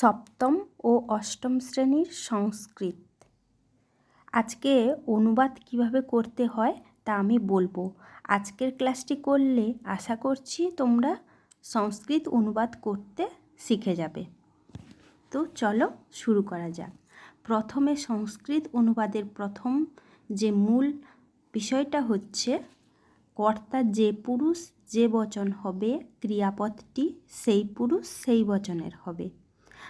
সপ্তম ও অষ্টম শ্রেণির সংস্কৃত। আজকে অনুবাদ কীভাবে করতে হয় তা আমি বলব। আজকের ক্লাসটি করলে আশা করছি তোমরা সংস্কৃত অনুবাদ করতে শিখে যাবে। তো চলো শুরু করা যাক। প্রথমে সংস্কৃত অনুবাদের প্রথম যে মূল বিষয়টা হচ্ছে, কর্তা যে পুরুষ যে বচন হবে, ক্রিয়াপদটি সেই পুরুষ সেই বচনের হবে।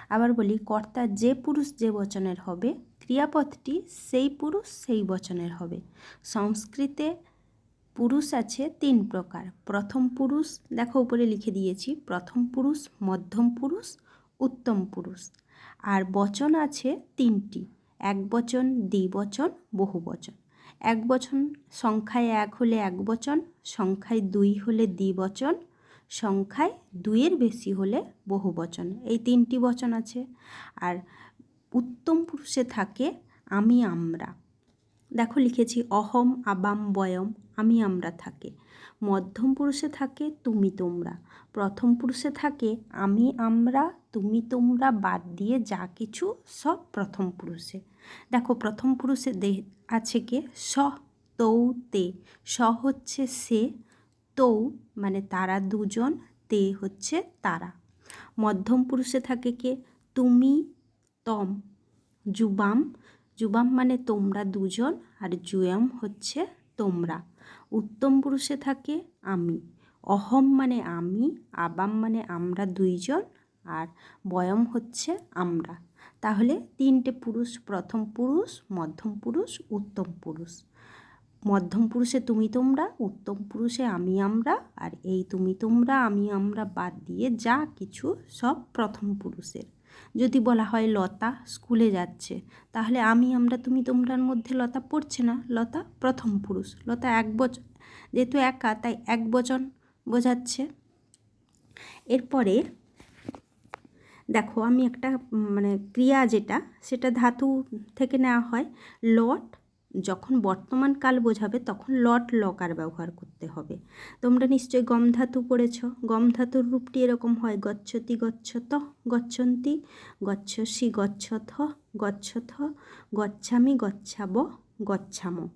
আবার বলি, কর্তা যে পুরুষ যে বচনের হবে ক্রিয়াপদটি সেই পুরুষ সেই বচনের হবে। সংস্কৃতে পুরুষ আছে তিন প্রকার। প্রথম পুরুষ, দেখো উপরে লিখে দিয়েছি, প্রথম পুরুষ, মধ্যম পুরুষ, উত্তম পুরুষ। আর বচন আছে তিনটি, এক বচন দ্বিবচন বহু বচন। এক বচন, সংখ্যায় এক হলে এক বচন, সংখ্যায় দুই হলে দ্বিবচন সংখ্যায় দুইয়ের বেশি হলে বহু বচন। এই তিনটি বচন আছে। আর উত্তম পুরুষে থাকে আমি আমরা। দেখো লিখেছি, অহম আবাম বয়ম আমি আমরা থাকে। মধ্যম পুরুষে থাকে তুমি তোমরা। প্রথম পুরুষে থাকে আমি আমরা, তুমি তোমরা বাদ দিয়ে যা কিছু সব প্রথম পুরুষে। দেখো প্রথম পুরুষে দে আছে কে? স তৌ তে স হচ্ছে সে তৌ মানে তারা দুজন, তে হচ্ছে তারা। মধ্যম পুরুষে থাকে কে? তুমি, তম যুবাম জুবাম মানে তোমরা দুজন আর জুয়াম হচ্ছে তোমরা। উত্তম পুরুষে থাকে আমি। অহম মানে আমি, আবাম মানে আমরা দুইজন আর বয়ম হচ্ছে আমরা। তাহলে তিনটে পুরুষ, প্রথম পুরুষ, মধ্যম পুরুষ, উত্তম পুরুষ। মধ্যম পুরুষে তুমি তোমরা, উত্তম পুরুষে আমি আমরা, আর এই তুমি তোমরা, আমি আমরা বাদ দিয়ে যা কিছু সব প্রথম পুরুষের। যদি বলা হয় লতা স্কুলে যাচ্ছে, তাহলে আমি আমরা তুমি তোমরার মধ্যে লতা পড়ছে না? লতা প্রথম পুরুষ। লতা এক বচন যেহেতু একা, তাই এক বচন বোঝাচ্ছে। এরপরে দেখো, আমি একটা মানে ক্রিয়া যেটা, সেটা ধাতু থেকে নেওয়া হয়। লট যখন বর্তমান কাল বোঝাবে, তখন লট লকার ব্যবহার করতে হবে। তোমরা নিশ্চয়ই গম ধাতু পড়েছ? গম ধাতুর রূপটি এরকম হয়, গচ্ছতি গচ্ছত, গচ্ছন্তি, গচ্ছসি গচ্ছথ গচ্ছথ, গচ্ছামি, গচ্ছাব, গচ্ছাম।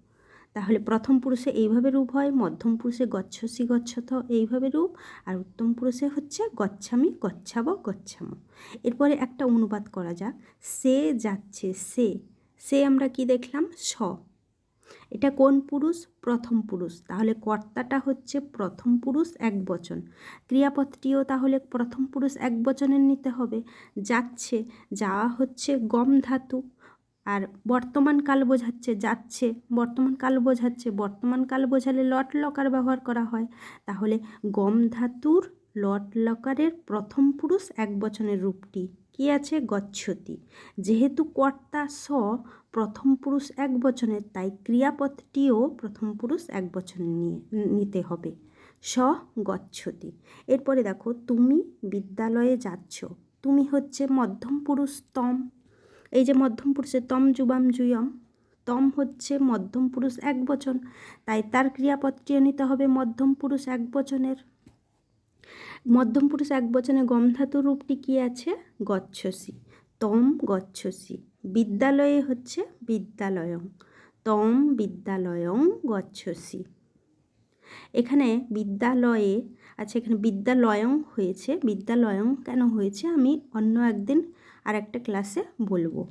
তাহলে প্রথম পুরুষে এইভাবে রূপ হয়, মধ্যম পুরুষে গচ্ছসি গচ্ছথ এইভাবে রূপ, আর উত্তম পুরুষে হচ্ছে গচ্ছামি, গচ্ছাব, গচ্ছাম। এরপরে একটা অনুবাদ করা যাক। সে যাচ্ছে, সে। সে আমরা কি দেখলাম? স। এটা কোন পুরুষ? প্রথম পুরুষ। তাহলে কর্তাটা হচ্ছে প্রথম পুরুষ এক বচন। ক্রিয়াপদটিও তাহলে প্রথম পুরুষ এক বচনের নিতে হবে। যাচ্ছে, যাওয়া হচ্ছে গম ধাতু। আর বর্তমান কাল বোঝাচ্ছে যাচ্ছে, বর্তমান কাল বোঝাচ্ছে, বর্তমান কাল বোঝালে লট লকার ব্যবহার করা হয়। তাহলে গম ধাতুর লট লকারের প্রথম পুরুষ এক বচনের রূপটি। কি আছে? গচ্ছতি। যেহেতু কর্তা স প্রথম পুরুষ এক বচনের, তাই ক্রিয়াপদটিও প্রথম পুরুষ এক বচন নিয়ে, নিতে হবে। স গচ্ছতি। এরপরে দেখো, তুমি বিদ্যালয়ে যাচ্ছ। তুমি হচ্ছে মধ্যম পুরুষ তম। এই যে মধ্যম পুরুষের তম যুবাম জুয়ম তম হচ্ছে মধ্যম পুরুষ এক বচন। তাই তার ক্রিয়াপদটিও নিতে হবে মধ্যম পুরুষ এক বচনের। মধ্যম পুরুষ এক বচনে গমধাতুর রূপটি কী আছে? গচ্ছসি। তম গচ্ছসি। বিদ্যালয়ে হচ্ছে বিদ্যালয়ং। তম বিদ্যালয়ং গচ্ছসি। এখানে বিদ্যালয়ে আচ্ছা এখানে বিদ্যালয়ং হয়েছে। বিদ্যালয়ং কেন হয়েছে? আমি অন্য একদিন আর একটা ক্লাসে বলব।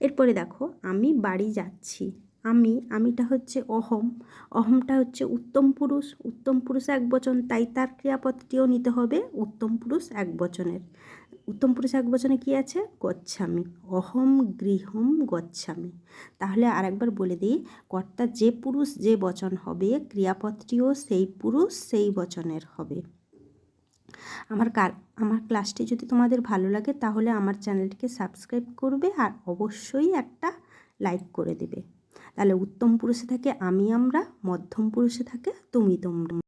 এরপরে দেখো, আমি বাড়ি যাচ্ছি। আমি, আমিটা হচ্ছে অহম। অহমটা হচ্ছে উত্তম পুরুষ। উত্তম পুরুষ এক বচন, তাই তার ক্রিয়াপদটিও নিতে হবে উত্তম পুরুষ এক বচনের। উত্তম পুরুষ এক বচনে কী আছে? গচ্ছামি। অহম গৃহম গচ্ছামি। তাহলে আরেকবার বলে দিই, কর্তা যে পুরুষ যে বচন হবে, ক্রিয়াপদটিও সেই পুরুষ সেই বচনের হবে। আমার আমার ক্লাসটি যদি তোমাদের ভালো লাগে, তাহলে আমার চ্যানেলটিকে সাবস্ক্রাইব করবে আর অবশ্যই একটা লাইক করে দেবে। তাহলে উত্তম পুরুষে থাকে আমি আমরা মধ্যম পুরুষে থাকে তুমি তোমরা।